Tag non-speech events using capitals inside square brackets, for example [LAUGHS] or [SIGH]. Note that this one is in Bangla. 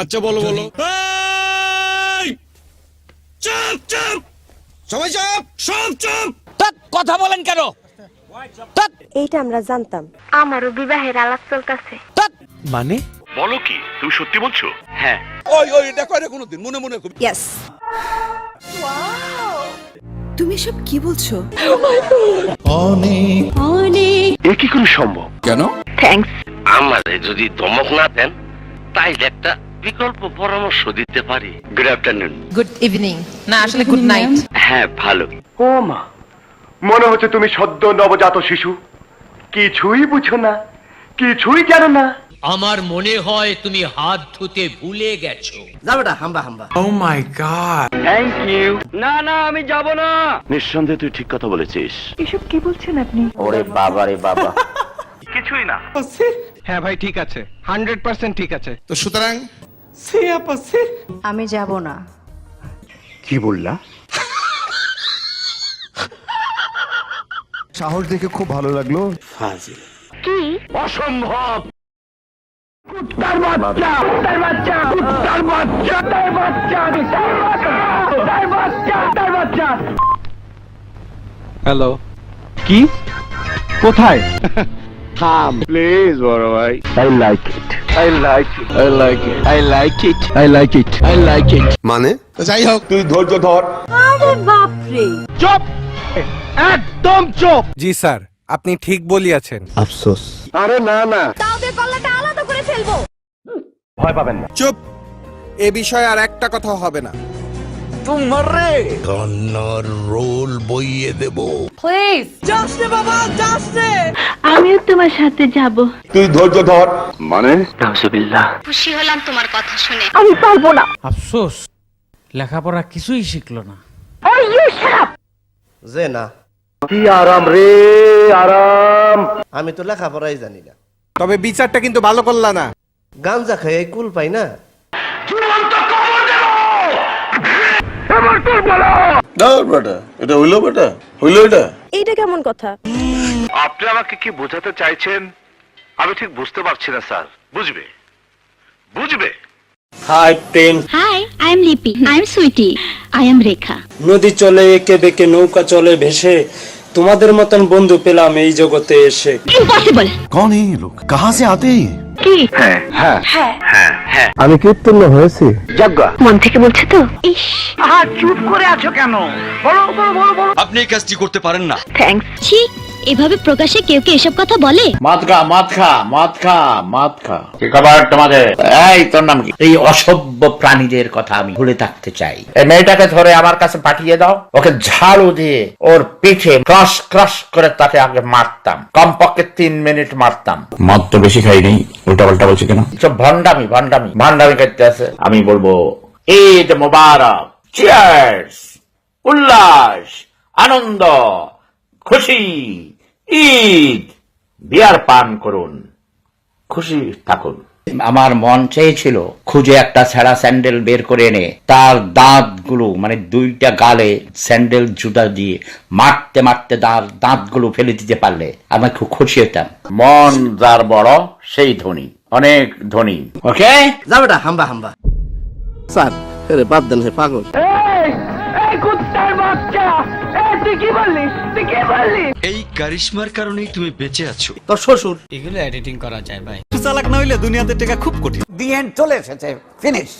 আচ্ছা বলো বলো। চুপ চুপ! সবাই চুপ! সব চুপ! কথা বলেন কেন? এইটা আমরা জানতাম। আমারও বিবাহের আলাপ চলতেছে। মানে? বলো কি তুমি সত্যি বলছো? হ্যাঁ। ওই ওই এটা করে কোনোদিন? মনে মনে খুব ইয়েস তুমি সব কি বলছো? এ কি করে সম্ভব? কেন? থ্যাঙ্কস আমারে যদি ধমক না দেন তাইলে একটা বিকল্প পরামর্শ দিতে পারি। গুড আফটারনুন গুড ইভিনিং না আসলে গুড নাইট হ্যাঁ ভালো। ও মা মনে হচ্ছে তুমি সদ্য নবজাত শিশু। কিছুই বুঝো না কিছুই জানো না। আমার মনে হয় তুমি হাত ধুতে ভুলে গেছো। যাও এটা হাম্বা হাম্বা। Oh my god thank you না না আমি যাব না। নিঃসন্দেহে তুই ঠিক কথা বলেছিস। এসব কি বলছেন আপনি? ওরে বাবা রে বাবা। কিছুই না। হ্যাঁ ভাই ঠিক আছে। হান্ড্রেড পার্সেন্ট ঠিক আছে। তো সুতরাং আমি যাব না। কি বললা? সাহস দেখে খুব ভালো লাগল। কি? অসম্ভব! বাচ্চা! বাচ্চা! তার বাচ্চা! তার বাচ্চা! তার বাচ্চা! তার বাচ্চা! হ্যালো কি? কোথায়? [LAUGHS] থাম প্লিজ বড় ভাই। I like it I like it I like it I like it I like it I like it মানে? যাই হোক তুই ধৈর্য ধর। আরে বাপরে। চুপ! একদম চুপ! জি স্যার আপনি ঠিক বলিয়াছেন। আফসোস। আরে না না। তাওদের কল্লাটা আলাদা করে ফেলব। ভয় পাবেন না। চুপ! এ বিষয়ে আর একটা কথা হবে না। প্লিজ আমিও তোমার সাথে যাব। তুই ধৈর্য ধর। মানে? খুশি হলাম তোমার কথা শুনে। আমি পারব না। আফসোস লেখাপড়া কিছুই শিখলো না। যে না। কি আরাম রে আরাম। আমি তো লেখাপড়াই জানি না। তবে বিচারটা কিন্তু ভালো করলা না। গাঞ্জা খাই কুল পাই না। এটা হইল বেটা হইল এটা। এইটা কেমন কথা? আপনি আমাকে কি বোঝাতে চাইছেন? আমি ঠিক বুঝতে পারছি না স্যার। বুঝবে? বুঝবে? Hi Prem hi I am Lipi I am Sweety I am Rekha নদী চলে একে বেঁকে নৌকা চলে ভেসে। তোমাদের মতন বন্ধু পেলাম এই জগতে এসে। ইম্পসিবল কোন এই লোক কাহা সে আতে কি? আমি কি উত্তীর্ণ হয়েছি? যজ্ঞা। মন থেকে বলছে তো? চুপ করে আছো ইস আপনি এই কাজটি করতে পারেন না। থ্যাঙ্কস ছি। এভাবে প্রকাশে কেউ কে এসব কথা বলে? মদ খা মদ খা মদ খা মদ খা। কি খবর তোমাদের এই তোর নাম কি? এই অসভ্য প্রাণীদের কথা আমি ভুলে থাকতে চাই। এই মেয়েটাকে ধরে আমার কাছে পাঠিয়ে দাও। ওকে ঝাড়ু দিয়ে ওর পিঠে ক্রস ক্রস করে তাকে আগে মারতাম। কমপক্ষে তিন মিনিট মারতাম। মদ তো বেশি খাই নেই উল্টা পাল্টা বলছে কেন? সব ভণ্ডামি ভণ্ডামি ভণ্ডামি করতে আছে। আমি বলব ঈদ মোবারক চিয়ার্স উল্লাস আনন্দ। খুশি। ঈদ। বিয়ার পান করুন। খুশি থাকুন। আমার মন চেয়েছিল খুঁজে একটা ছেঁড়া স্যান্ডেল বের করে এনে তার দাঁতগুলো মানে দুইটা গালে স্যান্ডেল জুতা দিয়ে মারতে মারতে তার দাঁতগুলো ফেলে দিতে পারলে আমি খুব খুশি হতাম। মন যার বড় সেই ধনী। অনেক ধনী। ওকে? যা বেটা হাম্বা হাম্বা। স্যার বাদ দেন হে পাগল। এই কুত্তার বাচ্চা! তুই কি বললি তুই কি বললি এই কারিশমার কারণেই তুমি বেঁচে আছো। তোর শ্বশুর। এগুলো এডিটিং করা যায় ভাই। দি এন্ড চলে এসেছে। ফিনিশ